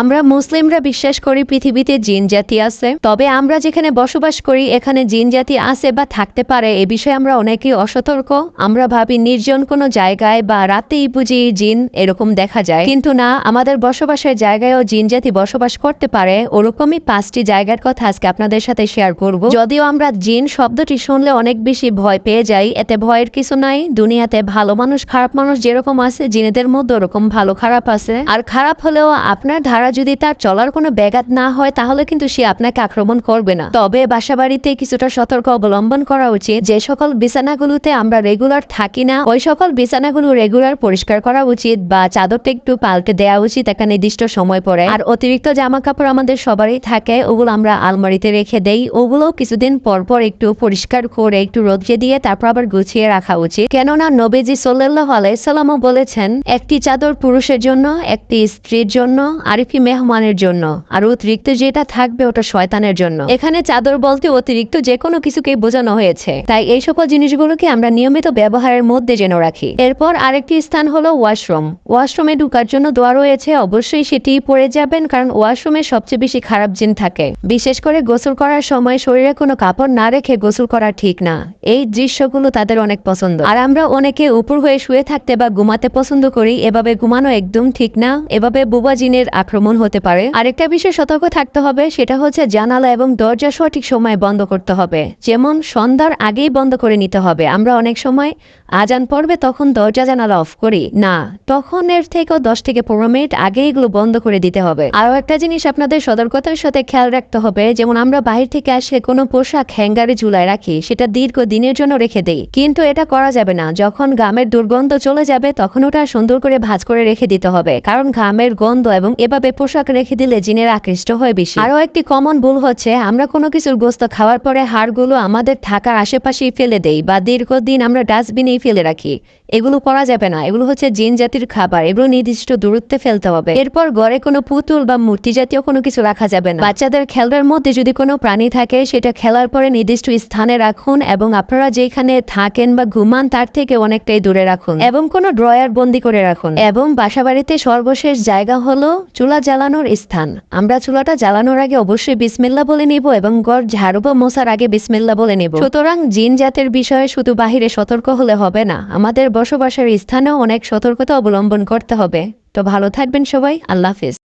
আমরা মুসলিমরা বিশ্বাস করি পৃথিবীতে জিন জাতি আছে। তবে আমরা যেখানে বসবাস করি, এখানে জিন জাতি আছে বা থাকতে পারে, এ বিষয়ে আমরা অনেকেই অসতর্ক। আমরা ভাবি নির্জন কোনো জায়গায় বা রাতেই বুঝি জিন এরকম দেখা যায়। কিন্তু না, আমাদের বসবাসের জায়গায়ও জিন জাতি বসবাস করতে পারে। ওরকমই পাঁচটি জায়গার কথা আজকে আপনাদের সাথে শেয়ার করব। যদিও আমরা জিন শব্দটি শুনলে অনেক বেশি ভয় পেয়ে যাই, এতে ভয়ের কিছু নাই। দুনিয়াতে ভালো মানুষ, খারাপ মানুষ যেরকম আছে, জিনেদের মধ্যে ওরকম ভালো খারাপ আছে। আর খারাপ হলেও আপনার ধারা যদি তার চলার কোনো ব্যাঘাত না হয়, তাহলে কিন্তু সে আপনাকে আক্রমণ করবে না। তবে বাসা বাড়িতে কিছুটা সতর্ক অবলম্বন করা উচিত। যে সকল বিছানাগুলোতে আমরা রেগুলার থাকি না, ওই সকল বিছানাগুলো রেগুলার পরিষ্কার করা উচিত বা চাদরটা একটু পাল্টে দেওয়া উচিত একটা নির্দিষ্ট সময় পরে। আর অতিরিক্ত জামা কাপড় আমাদের সবারই থাকে, ওগুলো আমরা আলমারিতে রেখে দেই। ওগুলো কিছুদিন পর পর একটু পরিষ্কার করে, একটু রোদ্রে দিয়ে তারপর আবার গুছিয়ে রাখা উচিত। কেননা নবীজি সাল্লাহ আলাইসাল্লামও বলেছেন, একটি চাদর পুরুষের জন্য, একটি স্ত্রীর জন্য আরিফি মেহমানের জন্য আর অতিরিক্ত যেটা থাকবে ওটা শয়তানের জন্য। এখানে চাদর বলতে অতিরিক্ত যে কোনো কিছুকে বোঝানো হয়েছে। তাই এই সকল জিনিসগুলোকে আমরা নিয়মিত ব্যবহারের মধ্যে যেন রাখি। এরপর আরেকটি স্থান হলো ওয়াশরুম। ওয়াশরুমে ঢুকার জন্য দোয়া রয়েছে, অবশ্যই সেটি পড়ে যাবেন কারণ ওয়াশরুমে সবচেয়ে বেশি খারাপ জিন থাকে। বিশেষ করে গোসল করার সময় শরীরে কোনো কাপড় না রেখে গোসল করা ঠিক না। এই দৃশ্যগুলো তাদের অনেক পছন্দ। আর আমরা অনেকে উপর হয়ে শুয়ে থাকতে বা ঘুমাতে পছন্দ করি, এভাবে ঘুমানো একদম ঠিক না, এভাবে বুবা জিনের আক্রমণ হতে পারে। আরেকটা বিষয় সতর্ক থাকতে হবে, সেটা হচ্ছে জানালা এবং দরজা সঠিক সময় বন্ধ করতে হবে। যেমন, সন্ধ্যার আগেই বন্ধ করে নিতে হবে। আমরা অনেক সময় আজান পড়বে তখন দরজা জানালা অফ করি। না, তখন এর থেকেও দশ থেকে পনেরো মিনিট আগে এগুলো বন্ধ করে দিতে হবে। আরও একটা জিনিস আপনাদের সতর্কতার সাথে খেয়াল রাখতে হবে, যেমন আমরা বাহির থেকে আসে কোনো পোশাক হ্যাঙ্গারে ঝুলায় রাখি, সেটা দীর্ঘ দিনের জন্য রেখে দেই। কিন্তু এটা করা যাবে না। যখন ঘামের দুর্গন্ধ চলে যাবে, তখন ওটা সুন্দর করে ভাঁজ করে রেখে দিতে হবে। কারণ ঘামের গন্ধ এবং এভাবে পোশাক রেখে দিলে জিনের আকৃষ্ট হয় বেশি। আরও একটি কমন ভুল হচ্ছে, আমরা কোনো কিছুর গোস্ত খাওয়ার পরে হাড়গুলো আমাদের থাকার আশেপাশেই ফেলে দেই বা দীর্ঘদিন আমরা ডাস্টবিনেই ফেলে রাখি। এগুলো করা যাবে না, এগুলো হচ্ছে জিন জাতির খাবার, এগুলো নির্দিষ্ট দূরত্বে ফেলতে হবে। এরপর ঘরে কোনো পুতুল বা মূর্তি জাতীয় কোনো কিছু রাখা যাবে না। বাচ্চাদের খেলার মধ্যে যদি কোনো প্রাণী থাকে, সেটা খেলার পরে নির্দিষ্ট স্থানে রাখুন এবং আপনারা যেখানে থাকেন বা ঘুমান, তার থেকে অনেকটাই দূরে রাখুন। এবং কোনো ড্রয়ার বন্দি করে রাখুন। এবং বাসা বাড়িতে সর্বশেষ জায়গা হলো চুলা জ্বালানোর স্থান। আমরা চুলাটা জ্বালানোর আগে অবশ্যই বিসমিল্লা বলে নেব এবং গড় ঝাড়ু বা মশার আগে বিসমিল্লা বলে নেব। সুতরাং জিন জাতের বিষয়ে শুধু বাহিরে সতর্ক হলে হবে না, আমাদের বসবাসের স্থানেও অনেক সতর্কতা অবলম্বন করতে হবে। তো ভালো থাকবেন সবাই, আল্লাহ হাফিজ।